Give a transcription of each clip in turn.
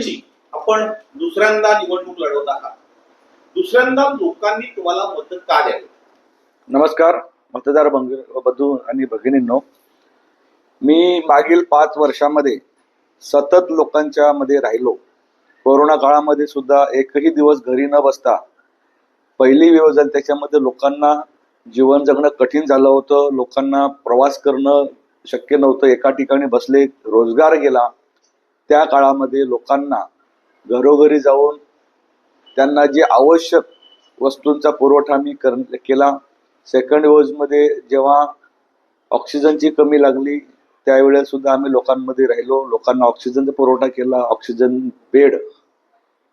वर्षाची आपण दुसऱ्यांदा निवडणूक लढवत आहात. दुसऱ्यांदा लोकांनी तुम्हाला मत का द्यावी? नमस्कार मतदार बंधू आणि भगिनींनो. मी मागील पाच वर्षामध्ये सतत लोकांच्या मध्ये राहिलो. कोरोना काळामध्ये सुद्धा एकही दिवस घरी न बसता पहिली वेळ झाली त्याच्यामध्ये लोकांना जीवन जगणं कठीण झालं होतं लोकांना प्रवास करणं शक्य नव्हतं एका ठिकाणी बसले रोजगार गेला त्या काळामध्ये लोकांना घरोघरी जाऊन त्यांना जे आवश्यक वस्तूंचा पुरवठा मी कर केला. सेकंड डोजमध्ये जेव्हा ऑक्सिजनची कमी लागली त्यावेळेस सुद्धा आम्ही लोकांमध्ये राहिलो. लोकांना ऑक्सिजनचा पुरवठा केला. ऑक्सिजन बेड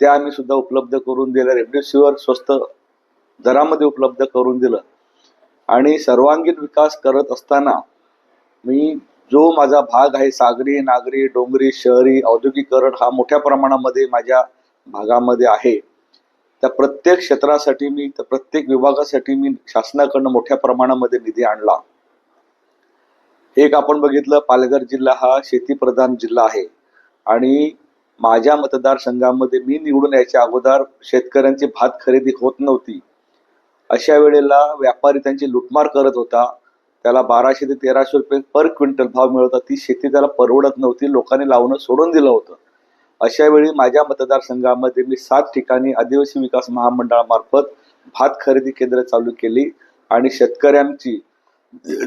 त्या आम्ही सुद्धा उपलब्ध करून दिल्या रेमडेसिवीर स्वस्त दरामध्ये उपलब्ध करून दिलं. आणि सर्वांगीण विकास करत असताना मी जो माझा भाग आहे सागरी नागरी डोंगरी शहरी औद्योगिकरण हा मोठ्या प्रमाणामध्ये माझ्या भागामध्ये आहे. त्या प्रत्येक क्षेत्रासाठी मी त्या प्रत्येक विभागासाठी मी शासनाकडनं मोठ्या प्रमाणामध्ये निधी आणला. एक आपण बघितलं पालघर जिल्हा हा शेतीप्रधान जिल्हा आहे. आणि माझ्या मतदारसंघामध्ये मी निवडून यायच्या अगोदर शेतकऱ्यांची भात खरेदी होत नव्हती. अशा वेळेला व्यापारी त्यांची लुटमार करत होता. त्याला बाराशे ते तेराशे रुपये पर क्विंटल भाव मिळत होता ती शेती त्याला परवडत नव्हती. लोकांनी लावणं सोडून दिलं होतं. अशा वेळी माझ्या मतदारसंघामध्ये मी सात ठिकाणी आदिवासी विकास महामंडळामार्फत भात खरेदी केंद्र चालू केली आणि शेतकऱ्यांची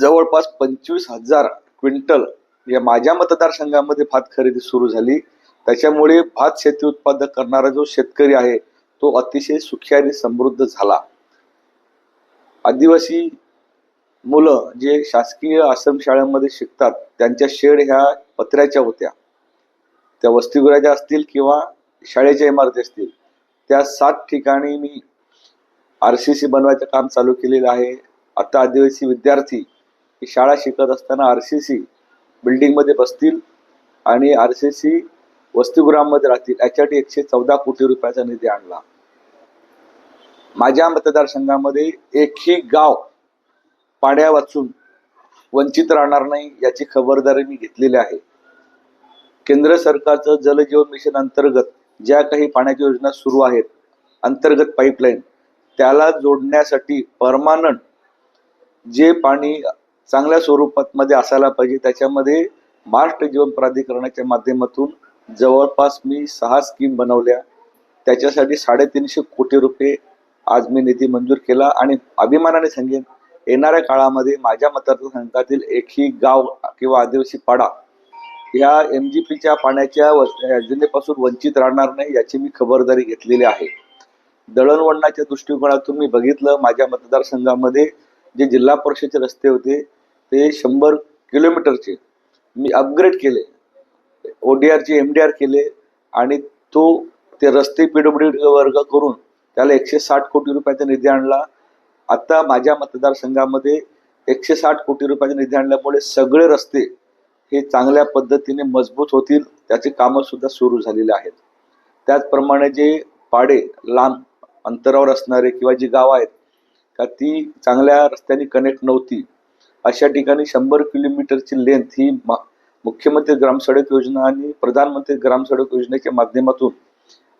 जवळपास पंचवीस हजार क्विंटल या माझ्या मतदारसंघामध्ये भात खरेदी सुरू झाली. त्याच्यामुळे भात शेती उत्पादक करणारा जो शेतकरी आहे तो अतिशय सुखी आणि समृद्ध झाला. आदिवासी मुलं जे शासकीय आश्रमशाळांमध्ये शिकतात त्यांच्या शेड ह्या पत्र्याच्या होत्या. त्या वसतिगृहाच्या असतील किंवा शाळेच्या इमारती असतील. त्या सात ठिकाणी मी आर सी सी बनवायचं काम चालू केलेलं आहे. आता आदिवासी विद्यार्थी ही शाळा शिकत असताना आर सी सी बिल्डिंगमध्ये बसतील आणि आर सी सी वसतिगृहामध्ये राहतील. याच्यासाठी एकशे चौदा कोटी रुपयाचा निधी आणला. माझ्या मतदारसंघामध्ये एकही गाव पाण्या वाचून वंचित राहणार नाही याची खबरदारी मी घेतलेली आहे. केंद्र सरकारचं जलजीवन मिशन अंतर्गत ज्या काही पाण्याच्या योजना सुरू आहेत अंतर्गत पाईपलाईन त्याला जोडण्यासाठी परमानंट जे पाणी चांगल्या स्वरूपात मध्ये असायला पाहिजे त्याच्यामध्ये महाराष्ट्र जीवन प्राधिकरणाच्या माध्यमातून जवळपास मी सहा स्कीम बनवल्या. त्याच्यासाठी साडेतीनशे कोटी रुपये आज मी निधी मंजूर केला आणि अभिमानाने सांगेन येणाऱ्या काळामध्ये माझ्या मतदारसंघातील एकही गाव किंवा आदिवासी पाडा ह्या एम जी पीच्या पाण्याच्या योजनेपासून वंचित राहणार नाही याची मी खबरदारी घेतलेली आहे. दळणवळणाच्या दृष्टिकोनातून मी बघितलं माझ्या मतदारसंघामध्ये जे जिल्हा परिषदेचे रस्ते होते ते शंभर किलोमीटरचे मी अपग्रेड केले. ओडीआरचे एम डी आर केले आणि तो ते रस्ते पीडब्ल्यू वर्ग करून त्याला एकशे साठ कोटी रुपयाचा निधी आणला. आता माझ्या मतदारसंघामध्ये एकशे साठ कोटी रुपयाचा निधी आणल्यामुळे सगळे रस्ते हे चांगल्या पद्धतीने मजबूत होतील त्याचे कामं सुद्धा सुरू झालेली आहेत. त्याचप्रमाणे जे पाडे लांब अंतरावर असणारे किंवा जी गावं आहेत का ती चांगल्या रस्त्याने कनेक्ट नव्हती. अशा ठिकाणी शंभर किलोमीटरची लेंथ ही मा- मुख्यमंत्री ग्रामसडक योजना आणि प्रधानमंत्री ग्रामसडक योजनेच्या माध्यमातून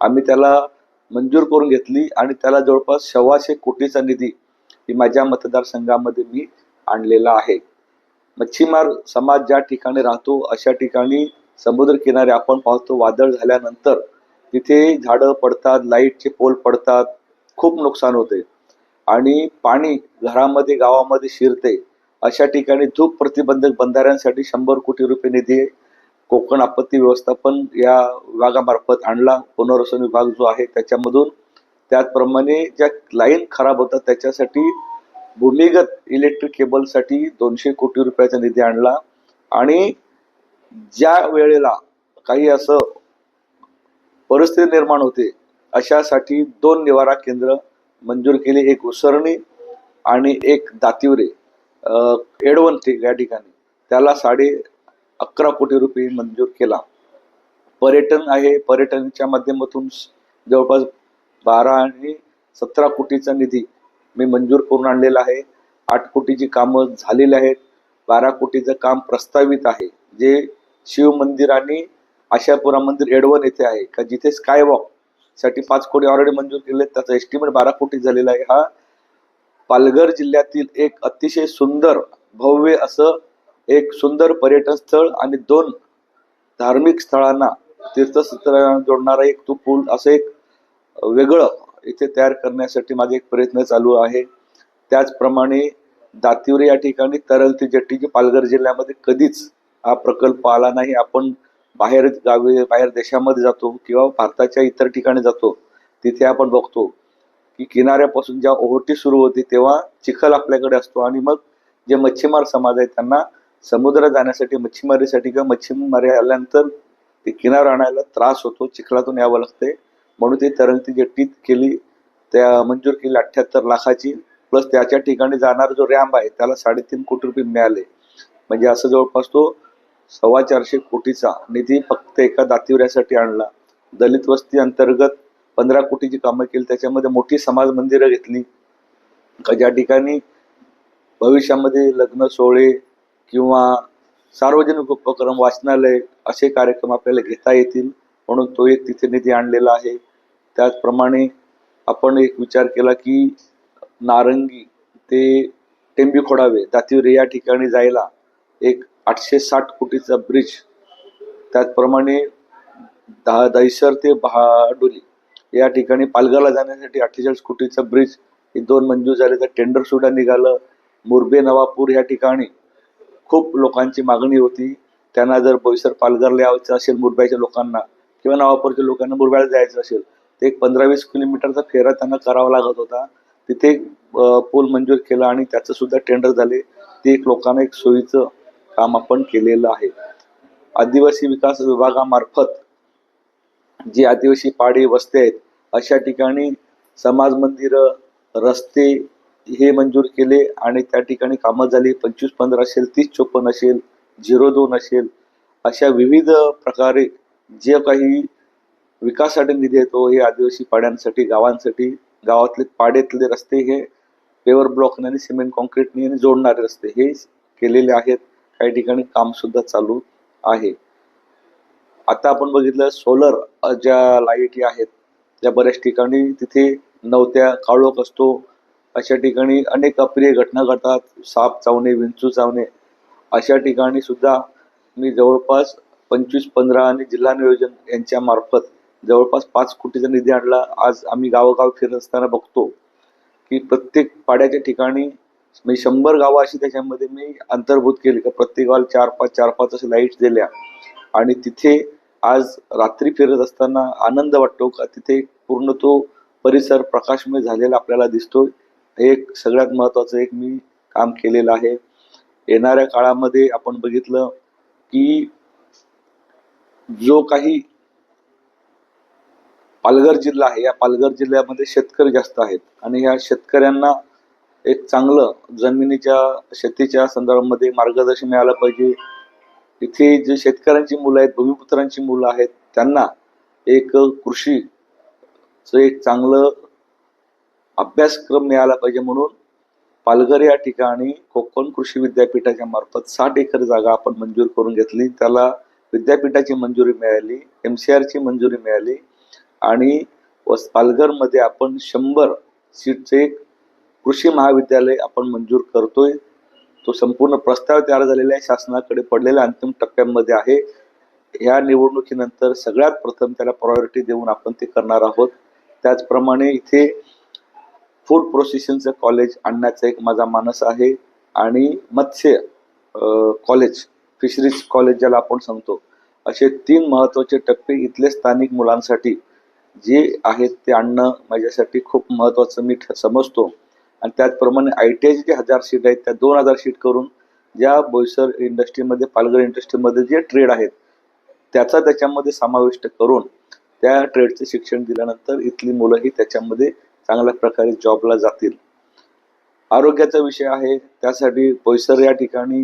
आम्ही त्याला मंजूर करून घेतली आणि त्याला जवळपास सव्वाशे कोटीचा निधी ही माझ्या मतदारसंघामध्ये मी आणलेला आहे. मच्छीमार समाज ज्या ठिकाणी राहतो अशा ठिकाणी समुद्र किनारे आपण पाहतो वादळ झाल्यानंतर तिथे झाडं पडतात लाईटचे पोल पडतात खूप नुकसान होते. आणि पाणी घरामध्ये गावामध्ये शिरते अशा ठिकाणी धूप प्रतिबंधक बंधाऱ्यांसाठी शंभर कोटी रुपये निधी कोकण आपत्ती व्यवस्थापन या विभागामार्फत आणला. पुनर्वसन विभाग जो आहे त्याच्यामधून त्याचप्रमाणे ज्या लाईन खराब होतात त्याच्यासाठी भूमिगत इलेक्ट्रिक केबलसाठी दोनशे कोटी रुपयाचा निधी आणला. आणि ज्या वेळेला काही असं परिस्थिती निर्माण होते अशासाठी दोन निवारा केंद्र मंजूर केली. एक उसरणी आणि एक दातिवरे. एडवन या ठिकाणी. त्याला साडे अकरा कोटी रुपये मंजूर केला. पर्यटन आहे. पर्यटनच्या माध्यमातून जवळपास बारा आणि सतरा कोटीचा निधी मी मंजूर करून आणलेला आहे. आठ कोटीची कामं झालेली आहेत. बारा कोटीचं काम प्रस्तावित आहे. जे शिव मंदिर आणि आशापुरा मंदिर एडवन येथे आहे. का जिथे स्कायवॉकसाठी पाच कोटी ऑलरेडी मंजूर केले त्याचा एस्टिमेट बारा कोटी झालेला आहे. हा पालघर जिल्ह्यातील एक अतिशय सुंदर भव्य असं एक सुंदर पर्यटन स्थळ आणि दोन धार्मिक स्थळांना तीर्थस्थळांना जोडणारा एक तो पूल असं एक वेगळं इथे तयार करण्यासाठी माझे एक प्रयत्न चालू आहे. त्याचप्रमाणे दातिवरे या ठिकाणी तरलती जट्टी जी पालघर जिल्ह्यामध्ये कधीच हा प्रकल्प आला नाही. आपण बाहेर गावी बाहेर देशामध्ये जातो किंवा भारताच्या इतर ठिकाणी जातो तिथे आपण बघतो की किनाऱ्यापासून जेव्हा ओहोटी सुरू होते तेव्हा चिखल आपल्याकडे असतो आणि मग जे मच्छीमार समाज आहे त्यांना समुद्रात जाण्यासाठी मच्छीमारीसाठी किंवा मच्छीमारी आल्यानंतर ते किनारा आणायला त्रास होतो चिखलातून यावं लागते. म्हणून ते तरंगती जट्टीत केली त्या मंजूर केली अठ्ठ्याहत्तर लाखाची प्लस त्याच्या ठिकाणी जाणारा जो रॅम्प आहे त्याला साडेतीन कोटी रुपये मिळाले. म्हणजे असं जवळपास तो सव्वा चारशे कोटीचा निधी फक्त एका दातिवऱ्यासाठी आणला. दलित वस्ती अंतर्गत पंधरा कोटीची कामं केली त्याच्यामध्ये मोठी समाज मंदिरं घेतली. का ज्या ठिकाणी भविष्यामध्ये लग्न सोहळे किंवा सार्वजनिक उपक्रम वाचनालय असे कार्यक्रम आपल्याला घेता येतील. म्हणून तो एक तिथे निधी आणलेला आहे. त्याचप्रमाणे आपण एक विचार केला की नारंगी ते टेंबी खोडावे दातिवरे या ठिकाणी जायला एक आठशे साठ कोटीचा ब्रिज त्याचप्रमाणे दहा दहिसर ते बहाडोली या ठिकाणी पालघरला जाण्यासाठी अठ्ठेचाळीस कोटीचा ब्रिज हे दोन मंजूर झाले तर टेंडर सुद्धा निघालं. मुरबे नवापूर या ठिकाणी खूप लोकांची मागणी होती. त्यांना जर बोईसर पालघरला यायचं असेल मुरब्याच्या लोकांना किंवा नवापूरच्या लोकांना मुरबाड जायचं असेल तर एक पंधरा वीस किलोमीटरचा फेरा त्यांना करावा लागत होता. तिथे पूल मंजूर केला आणि त्याचं सुद्धा टेंडर झाले. ते एक लोकांना एक सोयीचं काम आपण केलेलं आहे. आदिवासी विकास विभागामार्फत जी आदिवासी पाडी वस्ती आहेत अशा ठिकाणी समाज मंदिरं रस्ते हे मंजूर केले आणि त्या ठिकाणी कामं झाली. पंचवीस पंधरा असेल तीस चोपन्न असेल झिरो दोन असेल अशा विविध प्रकारे जे काही विकासासाठी निधी येतो हे आदिवासी पाड्यांसाठी गावांसाठी गावातले पाड्यातले रस्ते हे पेवर ब्लॉकने आणि सिमेंट कॉन्क्रीटने आणि जोडणारे रस्ते हे केलेले आहेत. काही ठिकाणी काम सुद्धा चालू आहे. आता आपण बघितलं सोलर ज्या लाईटी आहेत ज्या बऱ्याच ठिकाणी तिथे नवत्या काळोख असतो. अशा ठिकाणी अनेक अप्रिय घटना घडतात. साप चावणे विंचू चावणे अशा ठिकाणी सुद्धा मी जवळपास पंचवीस पंधरा आणि जिल्हा नियोजन यांच्या मार्फत जवळपास पाच कोटीचा निधी आणला. आज आम्ही गावोगाव फिरत असताना बघतो की प्रत्येक पाड्याच्या ठिकाणी म्हणजे शंभर गावं अशी त्याच्यामध्ये मी अंतर्भूत केली. का प्रत्येक गावाला चार पाच चार पाच असे लाईट्स दिल्या. आणि तिथे आज रात्री फिरत असताना आनंद वाटतो का? तिथे पूर्ण तो परिसर प्रकाशमय झालेला आपल्याला दिसतो हे एक सगळ्यात महत्वाचं एक मी काम केलेलं आहे. येणाऱ्या काळामध्ये आपण बघितलं की जो काही पालघर जिल्हा आहे या पालघर जिल्ह्यामध्ये शेतकरी जास्त आहेत. आणि या शेतकऱ्यांना एक चांगलं जमिनीच्या शेतीच्या संदर्भामध्ये मार्गदर्शन मिळालं पाहिजे. इथे जे शेतकऱ्यांची मुलं आहेत भूमिपुत्रांची मुलं आहेत त्यांना एक कृषीचं एक चांगलं अभ्यासक्रम मिळाला पाहिजे म्हणून पालघर या ठिकाणी कोकण कृषी विद्यापीठाच्या मार्फत साठ एकर जागा आपण मंजूर करून घेतली. त्याला विद्यापीठाची मंजुरी मिळाली एम सी आरची मंजुरी मिळाली आणि पालघरमध्ये आपण शंभर सीटचे एक कृषी महाविद्यालय आपण मंजूर करतोय. तो संपूर्ण प्रस्ताव तयार झालेला आहे शासनाकडे पडलेला अंतिम टप्प्यांमध्ये आहे. ह्या निवडणुकीनंतर सगळ्यात प्रथम त्याला प्रायोरिटी देऊन आपण ते करणार आहोत. त्याचप्रमाणे इथे फूड प्रोसेसिंगचं कॉलेज आणण्याचा एक माझा मानस आहे आणि मत्स्य कॉलेज फिशरीज कॉलेज ज्याला आपण सांगतो असे तीन महत्त्वाचे टप्पे इथले स्थानिक मुलांसाठी जे आहेत ते आणणं माझ्यासाठी खूप महत्वाचं मी ठ- समजतो. आणि त्याचप्रमाणे आय टी आयचे जे हजार सीट आहेत त्या दोन हजार सीट करून ज्या बोईसर इंडस्ट्रीमध्ये पालघर इंडस्ट्रीमध्ये जे ट्रेड आहेत त्याचा त्याच्यामध्ये समाविष्ट करून त्या ट्रेडचे शिक्षण दिल्यानंतर इथली मुलंही त्याच्यामध्ये चांगल्या प्रकारे जॉबला जातील. आरोग्याचा विषय आहे त्यासाठी बोईसर या ठिकाणी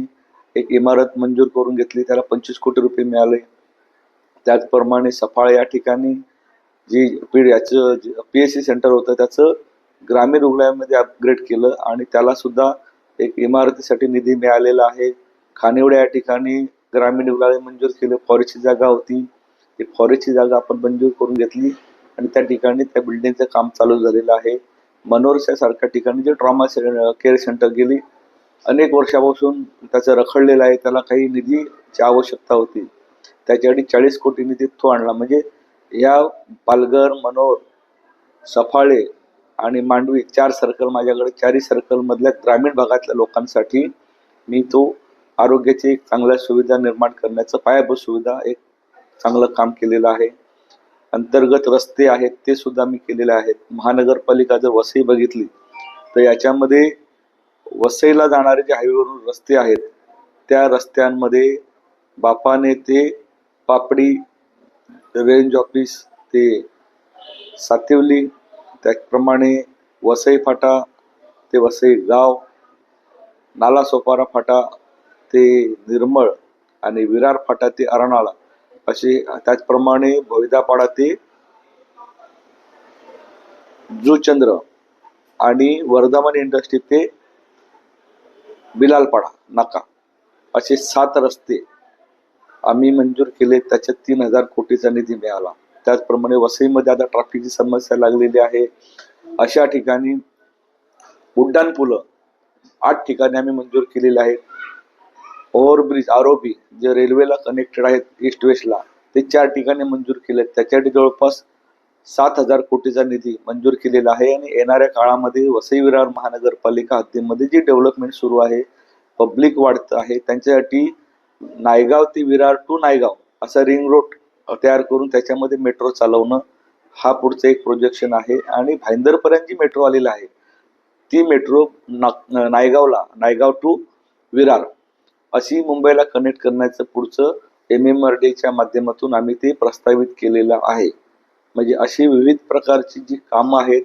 एक इमारत मंजूर करून घेतली त्याला पंचवीस कोटी रुपये मिळाले. त्याचप्रमाणे सफाळ या ठिकाणी जी पी याचं पी एस सी सेंटर होतं त्याचं ग्रामीण रुग्णालयामध्ये अपग्रेड केलं आणि त्याला सुद्धा एक इमारतीसाठी निधी मिळालेला आहे. खानिवडे या ठिकाणी ग्रामीण रुग्णालय मंजूर केलं फॉरेस्टची जागा होती. ती फॉरेस्टची जागा आपण मंजूर करून घेतली आणि त्या ठिकाणी त्या बिल्डिंगचं काम चालू झालेलं आहे. मनोरच्या सारख्या ठिकाणी जे ट्रॉमा केअर सेंटर गेली अनेक वर्षापासून त्याचं रखडलेलं आहे त्याला काही निधीची आवश्यकता होती. त्याच्यासाठी चाळीस कोटी निधी तो आणला. म्हणजे या पालघर मनोर सफाळे आणि मांडवी चार सर्कल माझ्याकडे चारही सर्कलमधल्या ग्रामीण भागातल्या लोकांसाठी मी तो आरोग्याची एक चांगल्या सुविधा निर्माण करण्याचं पायाभूत सुविधा एक चांगलं काम केलेलं आहे. अंतर्गत रस्ते आहेत ते सुद्धा मी केलेले आहेत. महानगरपालिका जर वसई बघितली तर याच्यामध्ये वसईला जाणारे जे हायवेवरून रस्ते आहेत त्या रस्त्यांमध्ये बापाने ते पापडी रेंज ऑफिस ते सातिवली त्याचप्रमाणे वसई फाटा ते वसई गाव नालासोपारा फाटा ते निर्मळ आणि विरार फाटा ते अरणाळा असे त्याचप्रमाणे भविदापाडा ते जुचंद्र आणि वर्धमान इंडस्ट्री ते बिलालपाडा नाका. असे सात रस्ते आम्ही मंजूर केले त्याच्यात तीन हजार कोटीचा निधी मिळाला. त्याचप्रमाणे वसईमध्ये आता ट्रॅफिकची समस्या लागलेली आहे. अशा ठिकाणी उड्डाण पुलं आठ ठिकाणी आम्ही मंजूर केलेले आहेत. ओव्हरब्रिज आरोपी जे रेल्वेला कनेक्टेड आहेत ईस्ट वेस्टला ते चार ठिकाणी मंजूर केले त्याच्यासाठी जवळपास सात हजार कोटीचा निधी मंजूर केलेला आहे आणि येणाऱ्या काळामध्ये वसई विरार महानगरपालिका हद्दीमध्ये जी डेव्हलपमेंट सुरू आहे पब्लिक वाढतं आहे त्यांच्यासाठी नायगाव ते विरार टू नायगाव असा रिंग रोड तयार करून त्याच्यामध्ये मेट्रो चालवणं हा पुढचं एक प्रोजेक्शन आहे. आणि भाईंदरपर्यंत जी मेट्रो आलेली आहे ती मेट्रो ना नायगावला नायगाव टू विरार अशी मुंबईला कनेक्ट करण्याचं पुढचं एम एम आर डीच्या माध्यमातून आम्ही ते प्रस्तावित केलेलं आहे. म्हणजे अशी विविध प्रकारची जी कामं आहेत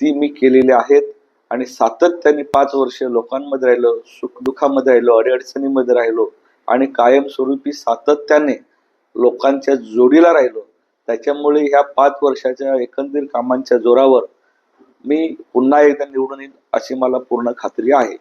ती मी केलेली आहेत. आणि सातत्याने पाच वर्ष लोकांमध्ये राहिलो सुखदुःखामध्ये राहिलो अडीअडचणीमध्ये राहिलो आणि कायमस्वरूपी सातत्याने लोकांच्या जोडीला राहिलो. त्याच्यामुळे ह्या पाच वर्षाच्या एकंदरीत कामांच्या जोरावर मी पुन्हा एकदा निवडून येईन अशी मला पूर्ण खात्री आहे.